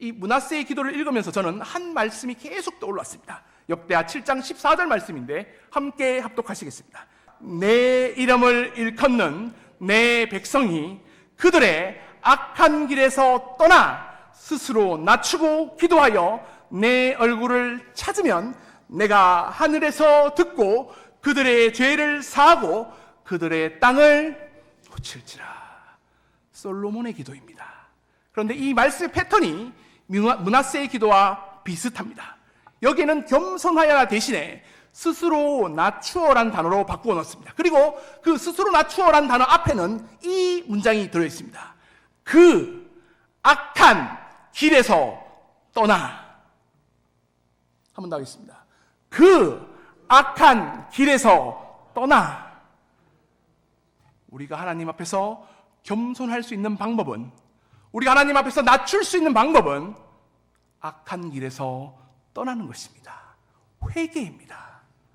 이 문하세의 기도를 읽으면서 저는 한 말씀이 계속 떠올랐습니다. 역대하 7장 14절 말씀인데 함께 합독하시겠습니다. 내 이름을 일컫는 내 백성이 그들의 악한 길에서 떠나 스스로 낮추고 기도하여 내 얼굴을 찾으면 내가 하늘에서 듣고 그들의 죄를 사하고 그들의 땅을 고칠지라. 솔로몬의 기도입니다. 그런데 이 말씀의 패턴이 문하세의 기도와 비슷합니다. 여기에는 겸손하여라 대신에 스스로 낮추어란 단어로 바꾸어 놓습니다. 그리고 그 스스로 낮추어란 단어 앞에는 이 문장이 들어 있습니다. 그 악한 길에서 떠나. 한 번 더 하겠습니다. 그 악한 길에서 떠나. 우리가 하나님 앞에서 겸손할 수 있는 방법은 우리가 하나님 앞에서 낮출 수 있는 방법은 악한 길에서 떠나는 것입니다. 회개입니다.